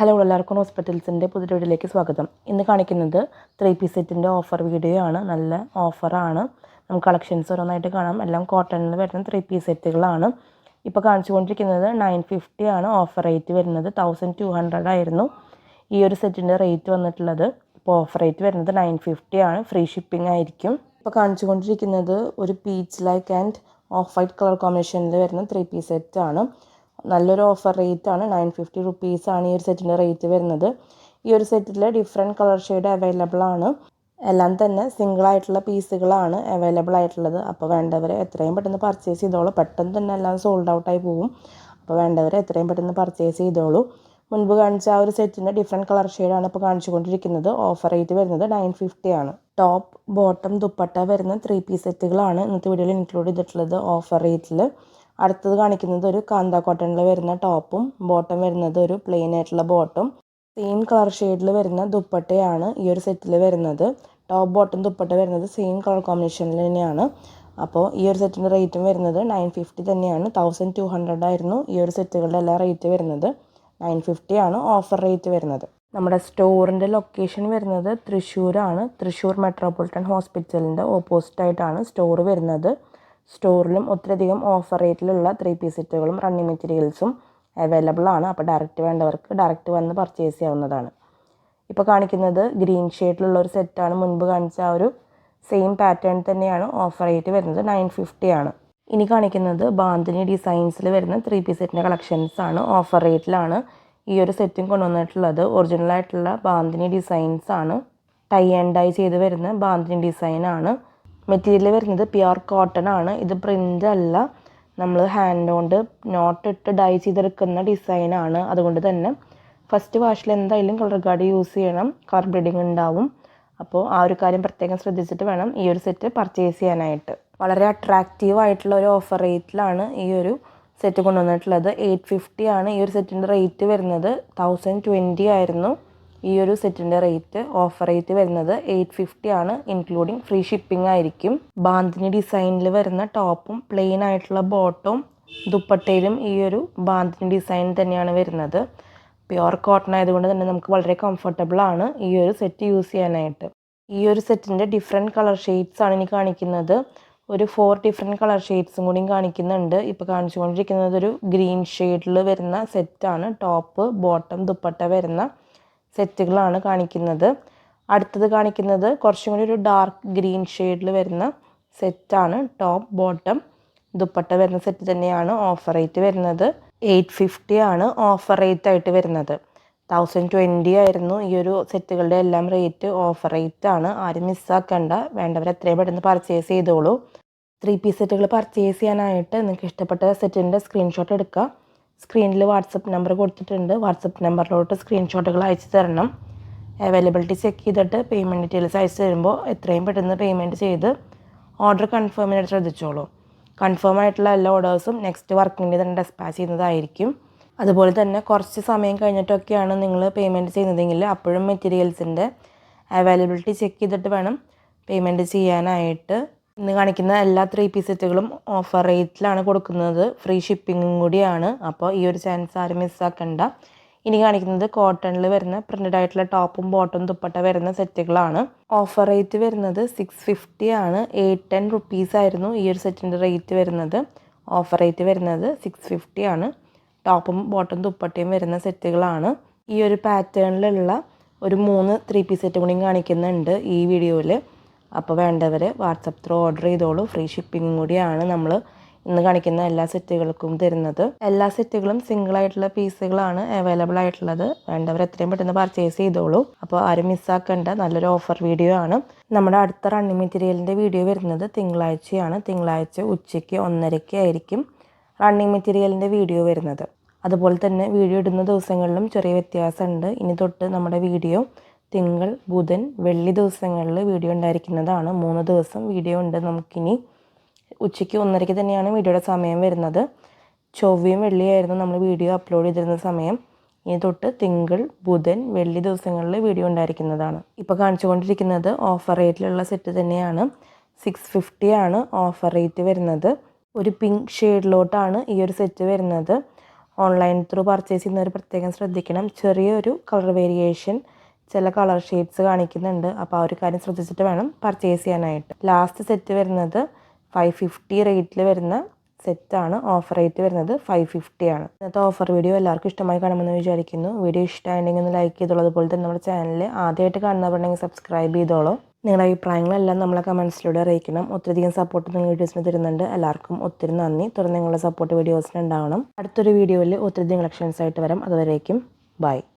Hello എല്ലാവർക്കും ഹോസ്പിറ്റൽസിന്റെ പുതിയ വീഡിയോയിലേക്ക് സ്വാഗതം. ഇന്ന് കാണിക്കുന്നത് ത്രീ പീസ് സെറ്റിന്റെ ഓഫർ വീഡിയോ ആണ്. നല്ല ഓഫറാണ് നമുക്ക് കളക്ഷൻസ് ഓരോന്നായിട്ട് കാണാം. എല്ലാം കോട്ടണിൽ വരുന്ന ത്രീ പീസ് സെറ്റുകളാണ്. ഇപ്പോൾ കാണിച്ചുകൊണ്ടിരിക്കുന്നത് നയൻ ഫിഫ്റ്റി ആണ് ഓഫർ റേറ്റ് വരുന്നത്. തൗസൻഡ് ടു ഹൺഡ്രഡ് ആയിരുന്നു. ഈ ഒരു സെറ്റിന്റെ റേറ്റ് വന്നിട്ടുള്ളത്. ഇപ്പോൾ ഓഫർ റേറ്റ് വരുന്നത് നയൻ ഫിഫ്റ്റി ആണ്. ഫ്രീ ഷിപ്പിംഗ് ആയിരിക്കും. ഇപ്പോൾ കാണിച്ചുകൊണ്ടിരിക്കുന്നത് ഒരു peach like and off white colour കോമ്പിനേഷനിൽ വരുന്ന ത്രീ പീസ് സെറ്റാണ് നല്ലൊരു ഓഫർ റേറ്റ് ആണ്. നയൻ ഫിഫ്റ്റി ആണ് ഈ ഒരു സെറ്റിന്റെ റേറ്റ് വരുന്നത്. ഈ ഒരു സെറ്റിൽ ഡിഫറെന്റ് കളർ ഷെയ്ഡ് അവൈലബിൾ ആണ്. എല്ലാം തന്നെ സിംഗിൾ ആയിട്ടുള്ള പീസുകളാണ് അവൈലബിൾ ആയിട്ടുള്ളത്. അപ്പോൾ വേണ്ടവർ എത്രയും പെട്ടെന്ന് പർച്ചേസ് ചെയ്തോളൂ. പെട്ടെന്ന് തന്നെ എല്ലാം സോൾഡ് ഔട്ടായി പോകും അപ്പോൾ വേണ്ടവർ എത്രയും പെട്ടെന്ന് പർച്ചേസ് ചെയ്തോളൂ. മുൻപ് കാണിച്ച ആ ഒരു സെറ്റിന്റെ ഡിഫറെന്റ് കളർ ഷെയ്ഡാണ് ഇപ്പോൾ കാണിച്ചുകൊണ്ടിരിക്കുന്നത്. ഓഫർ റേറ്റ് വരുന്നത് നയൻ ഫിഫ്റ്റി ആണ്. ടോപ്പ് ബോട്ടം ദുപ്പട്ട വരുന്ന ത്രീ പീസ് സെറ്റുകളാണ് ഇന്നത്തെ വീഡിയോയിൽ ഇൻക്ലൂഡ് ചെയ്തിട്ടുള്ളത് ഓഫർ റേറ്റിൽ അടുത്തത് കാണിക്കുന്നത് ഒരു കാന്ത കോട്ടണിൽ വരുന്ന ടോപ്പും ബോട്ടം വരുന്നത് ഒരു പ്ലെയിൻ ആയിട്ടുള്ള ബോട്ടും. സെയിം കളർ ഷെയ്ഡിൽ വരുന്ന ദുപ്പട്ടയാണ് ഈ ഒരു സെറ്റിൽ വരുന്നത്. ടോപ്പ് ബോട്ടം ദുപ്പട്ട വരുന്നത് സെയിം കളർ കോമ്പിനേഷനിൽ തന്നെയാണ്. അപ്പോൾ ഈ ഒരു സെറ്റിന്റെ റേറ്റും വരുന്നത് നയൻ ഫിഫ്റ്റി തന്നെയാണ്. തൗസൻഡ് ടു ഹൺഡ്രഡ് ആയിരുന്നു ഈ ഒരു സെറ്റുകളുടെ എല്ലാ റേറ്റ് വരുന്നത്. നയൻ ഫിഫ്റ്റി ആണ് ഓഫർ റേറ്റ് വരുന്നത്. നമ്മുടെ സ്റ്റോറിന്റെ ലൊക്കേഷൻ വരുന്നത് തൃശ്ശൂരാണ്. തൃശ്ശൂർ മെട്രോപൊളിറ്റൻ ഹോസ്പിറ്റലിന്റെ ഓപ്പോസിറ്റ് ആയിട്ടാണ് സ്റ്റോർ വരുന്നത്. സ്റ്റോറിലും ഒത്തിരിയധികം ഓഫർ റേറ്റിലുള്ള ത്രീ പീസ് സെറ്റുകളും റണ്ണിങ് മെറ്റീരിയൽസും അവൈലബിൾ ആണ്. അപ്പോൾ ഡയറക്റ്റ് വേണ്ടവർക്ക് ഡയറക്റ്റ് വന്ന് പർച്ചേസ് ചെയ്യാവുന്നതാണ്. ഇപ്പോൾ കാണിക്കുന്നത് ഗ്രീൻ ഷെയ്ഡിലുള്ള ഒരു സെറ്റാണ് മുൻപ് കാണിച്ച ആ ഒരു സെയിം പാറ്റേൺ തന്നെയാണ് ഓഫർ റേറ്റ് വരുന്നത്. നയൻ ഫിഫ്റ്റി ആണ്. ഇനി കാണിക്കുന്നത് ബാന്തിനി ഡിസൈൻസിൽ വരുന്ന ത്രീ പീസ് സെറ്റിന്റെ കളക്ഷൻസ് ആണ് ഓഫർ റേറ്റിലാണ് ഈ ഒരു സെറ്റും കൊണ്ടുവന്നിട്ടുള്ളത്. ഒറിജിനൽ ആയിട്ടുള്ള ബാന്തിനി ഡിസൈൻസ് ആണ്. ടൈ ആൻഡ് ഡൈ ചെയ്ത് വരുന്ന ബാന്തിനി ഡിസൈൻ ആണ്. മെറ്റീരിയൽ വരുന്നത് പ്യുർ കോട്ടൺ ആണ്. ഇത് പ്രിന്റ് അല്ല. നമ്മൾ ഹാൻഡ് കൊണ്ട് നോട്ട് ഇട്ട് ഡൈ ചെയ്തെടുക്കുന്ന ഡിസൈനാണ് അതുകൊണ്ട് തന്നെ ഫസ്റ്റ് വാഷിൽ എന്തായാലും കളർ ഗാർഡ് യൂസ് ചെയ്യണം. കളർ ബ്ലീഡിങ് ഉണ്ടാവും. അപ്പോൾ ആ ഒരു കാര്യം പ്രത്യേകം ശ്രദ്ധിച്ചിട്ട് വേണം ഈ ഒരു സെറ്റ് പർച്ചേസ് ചെയ്യാനായിട്ട്. വളരെ അട്രാക്റ്റീവ് ആയിട്ടുള്ള ഒരു ഓഫർ റേറ്റിലാണ് ഈ ഒരു സെറ്റ് കൊണ്ടുവന്നിട്ടുള്ളത്. എയ്റ്റ് ഫിഫ്റ്റി ആണ് ഈ ഒരു സെറ്റിന്റെ റേറ്റ് വരുന്നത്. തൗസൻഡ് ട്വന്റി ആയിരുന്നു. ഈ ഒരു സെറ്റിന്റെ റേറ്റ് ഓഫർ റേറ്റ് വരുന്നത് എയ്റ്റ് ഫിഫ്റ്റി ആണ്. ഇൻക്ലൂഡിങ് ഫ്രീ ഷിപ്പിംഗ് ആയിരിക്കും. ബാന്തിനി ഡിസൈനിൽ വരുന്ന ടോപ്പും പ്ലെയിൻ ആയിട്ടുള്ള ബോട്ടും ദുപ്പട്ടയിലും ഈ ഒരു ബാന്തിനി ഡിസൈൻ തന്നെയാണ് വരുന്നത്. പ്യുർ കോട്ടൺ ആയതുകൊണ്ട് തന്നെ നമുക്ക് വളരെ കംഫർട്ടബിൾ ആണ് ഈ ഒരു സെറ്റ് യൂസ് ചെയ്യാനായിട്ട്. ഈ ഒരു സെറ്റിന്റെ ഡിഫറെന്റ് കളർ ഷെയ്ഡ്സ് ആണ് ഇനി കാണിക്കുന്നത്. ഒരു ഫോർ ഡിഫറെന്റ് കളർ ഷെയ്ഡ്സും കൂടിയും കാണിക്കുന്നുണ്ട്. ഇപ്പോൾ കാണിച്ചുകൊണ്ടിരിക്കുന്നത് ഒരു ഗ്രീൻ ഷെയ്ഡിൽ വരുന്ന സെറ്റാണ് ടോപ്പ് ബോട്ടം ദുപ്പട്ട വരുന്ന സെറ്റുകളാണ് കാണിക്കുന്നത്. അടുത്തത് കാണിക്കുന്നത് കുറച്ചും കൂടി ഒരു ഡാർക്ക് ഗ്രീൻ ഷെയ്ഡിൽ വരുന്ന സെറ്റാണ് ടോപ്പ് ബോട്ടം ദുപ്പട്ട വരുന്ന സെറ്റ് തന്നെയാണ് ഓഫർ റേറ്റ് വരുന്നത്. എയ്റ്റ് ഫിഫ്റ്റി ആണ് ഓഫർ റേറ്റ് ആയിട്ട് വരുന്നത്. തൗസൻഡ് ട്വന്റി ആയിരുന്നു ഈ ഒരു സെറ്റുകളുടെ എല്ലാം റേറ്റ് ഓഫർ റേറ്റ് ആണ്. ആരും മിസ്സാക്കണ്ട വേണ്ടവർ എത്രയും പെട്ടെന്ന് പർച്ചേസ് ചെയ്തോളൂ. ത്രീ പീസ് സെറ്റുകൾ പർച്ചേസ് ചെയ്യാനായിട്ട് നിങ്ങൾക്ക് ഇഷ്ടപ്പെട്ട സെറ്റിന്റെ സ്ക്രീൻഷോട്ട് എടുക്കുക സ്ക്രീനിൽ വാട്സപ്പ് നമ്പർ കൊടുത്തിട്ടുണ്ട്. വാട്സപ്പ് നമ്പറിലോട്ട് സ്ക്രീൻഷോട്ടുകൾ അയച്ചു തരണം. അവൈലബിലിറ്റി ചെക്ക് ചെയ്തിട്ട് പേയ്മെന്റ് ഡീറ്റെയിൽസ് അയച്ചു തരുമ്പോൾ എത്രയും പെട്ടെന്ന് പേയ്മെന്റ് ചെയ്ത് ഓർഡർ കൺഫേം ചെയ്യാൻ ശ്രദ്ധിച്ചോളൂ. കൺഫേം ആയിട്ടുള്ള എല്ലാ ഓർഡേഴ്സും നെക്സ്റ്റ് വർക്കിംഗ് ഡേ തന്നെ ഡെസ്പാച്ച് ചെയ്യുന്നതായിരിക്കും. അതുപോലെ തന്നെ കുറച്ച് സമയം കഴിഞ്ഞിട്ടൊക്കെയാണ് നിങ്ങൾ പേയ്മെന്റ് ചെയ്യുന്നതെങ്കിൽ അപ്പോഴും മെറ്റീരിയൽസിന്റെ അവൈലബിലിറ്റി ചെക്ക് ചെയ്തിട്ട് വേണം പേയ്മെന്റ് ചെയ്യാനായിട്ട്. ഇന്ന് കാണിക്കുന്ന എല്ലാ ത്രീ പീസ് സെറ്റുകളും ഓഫർ റേറ്റിലാണ് കൊടുക്കുന്നത്. ഫ്രീ ഷിപ്പിങ്ങും കൂടിയാണ്. അപ്പോൾ ഈ ഒരു ചാൻസ് ആരും മിസ്സാക്കണ്ട ഇനി കാണിക്കുന്നത് കോട്ടണിൽ വരുന്ന പ്രിന്റഡ് ആയിട്ടുള്ള ടോപ്പും ബോട്ടും ദുപ്പട്ട വരുന്ന സെറ്റുകളാണ് ഓഫർ റേറ്റ് വരുന്നത് സിക്സ് ഫിഫ്റ്റി ആണ്. എയ്റ്റ് ടെൻ റുപ്പീസ് ആയിരുന്നു ഈ ഒരു സെറ്റിന്റെ റേറ്റ് വരുന്നത്. ഓഫർ റേറ്റ് വരുന്നത് സിക്സ് ഫിഫ്റ്റി ആണ്. ടോപ്പും ബോട്ടും ദുപ്പട്ടയും വരുന്ന സെറ്റുകളാണ് ഈ ഒരു പാറ്റേണിലുള്ള ഒരു മൂന്ന് ത്രീ പീസ് സെറ്റ് കൂടി കാണിക്കുന്നുണ്ട് ഈ വീഡിയോയിൽ അപ്പോൾ വേണ്ടവർ വാട്സപ്പ് ത്രൂ ഓർഡർ ചെയ്തോളൂ. ഫ്രീ ഷിപ്പിംഗും കൂടിയാണ് നമ്മൾ ഇന്ന് കാണിക്കുന്ന എല്ലാ സെറ്റുകൾക്കും തരുന്നത്. എല്ലാ സെറ്റുകളും സിംഗിൾ ആയിട്ടുള്ള പീസുകളാണ് അവൈലബിൾ ആയിട്ടുള്ളത്. വേണ്ടവർ എത്രയും പെട്ടെന്ന് പർച്ചേസ് ചെയ്തോളൂ. അപ്പോൾ ആരും മിസ്സാക്കേണ്ട നല്ലൊരു ഓഫർ വീഡിയോ ആണ്. നമ്മുടെ അടുത്ത റണ്ണിങ് മെറ്റീരിയലിന്റെ വീഡിയോ വരുന്നത് തിങ്കളാഴ്ചയാണ്. തിങ്കളാഴ്ച ഉച്ചയ്ക്ക് ഒന്നരയ്ക്ക് ആയിരിക്കും റണ്ണിങ് മെറ്റീരിയലിന്റെ വീഡിയോ വരുന്നത്. അതുപോലെ തന്നെ വീഡിയോ ഇടുന്ന ദിവസങ്ങളിലും ചെറിയ വ്യത്യാസമുണ്ട്. ഇനി തൊട്ട് നമ്മുടെ വീഡിയോ തിങ്കൾ ബുധൻ വെള്ളി ദിവസങ്ങളിൽ വീഡിയോ ഉണ്ടായിരിക്കുന്നതാണ്. മൂന്ന് ദിവസം വീഡിയോ ഉണ്ട് നമുക്കിനി. ഉച്ചയ്ക്ക് ഒന്നരയ്ക്ക് തന്നെയാണ് വീഡിയോയുടെ സമയം വരുന്നത്. ചൊവ്വയും വെള്ളിയായിരുന്നു നമ്മൾ വീഡിയോ അപ്ലോഡ് ചെയ്തിരുന്ന സമയം. ഇനി തൊട്ട് തിങ്കൾ ബുധൻ വെള്ളി ദിവസങ്ങളിൽ വീഡിയോ ഉണ്ടായിരിക്കുന്നതാണ്. ഇപ്പോൾ കാണിച്ചുകൊണ്ടിരിക്കുന്നത് ഓഫർ റേറ്റിലുള്ള സെറ്റ് തന്നെയാണ്. സിക്സ് ഫിഫ്റ്റി ആണ് ഓഫർ റേറ്റ് വരുന്നത്. ഒരു പിങ്ക് ഷെയ്ഡിലോട്ടാണ് ഈ ഒരു സെറ്റ് വരുന്നത്. ഓൺലൈൻ ത്രൂ പർച്ചേസ് ചെയ്യുന്നവർ പ്രത്യേകം ശ്രദ്ധിക്കണം. ചെറിയൊരു കളർ വേരിയേഷൻ ചില കളർ ഷെയ്ഡ്സ് കാണിക്കുന്നുണ്ട്. അപ്പോൾ ആ ഒരു കാര്യം ശ്രദ്ധിച്ചിട്ട് വേണം പർച്ചേസ് ചെയ്യാനായിട്ട്. ലാസ്റ്റ് സെറ്റ് വരുന്നത് ഫൈവ് ഫിഫ്റ്റി റേറ്റിൽ വരുന്ന സെറ്റാണ് ഓഫർ റേറ്റ് വരുന്നത് ഫൈവ് ഫിഫ്റ്റി ആണ്. ഇന്നത്തെ ഓഫർ വീഡിയോ എല്ലാവർക്കും ഇഷ്ടമായി കാണുമെന്ന് വിചാരിക്കുന്നു. വീഡിയോ ഇഷ്ടമായിട്ടുണ്ടെങ്കിൽ ഒന്ന് ലൈക്ക് ചെയ്തോളൂ. അതുപോലെ തന്നെ നമ്മുടെ ചാനൽ ആദ്യമായിട്ട് കാണുന്നവരുണ്ടെങ്കിൽ സബ്സ്ക്രൈബ് ചെയ്തോളൂ. നിങ്ങളുടെ അഭിപ്രായങ്ങളെല്ലാം നമ്മളെ കമൻസിലൂടെ അറിയിക്കണം. ഒത്തിരിയധികം സപ്പോർട്ട് നിങ്ങൾ വീഡിയോസിന് തരുന്നുണ്ട്. എല്ലാവർക്കും ഒത്തിരി നന്ദി. തുടർന്ന് നിങ്ങളുടെ സപ്പോർട്ട് വീഡിയോസിന് ഉണ്ടാവണം. അടുത്തൊരു വീഡിയോയിൽ ഒത്തിരിയധികം കളക്ഷൻസ് ആയിട്ട് വരാം. അതുവരേക്കും ബൈ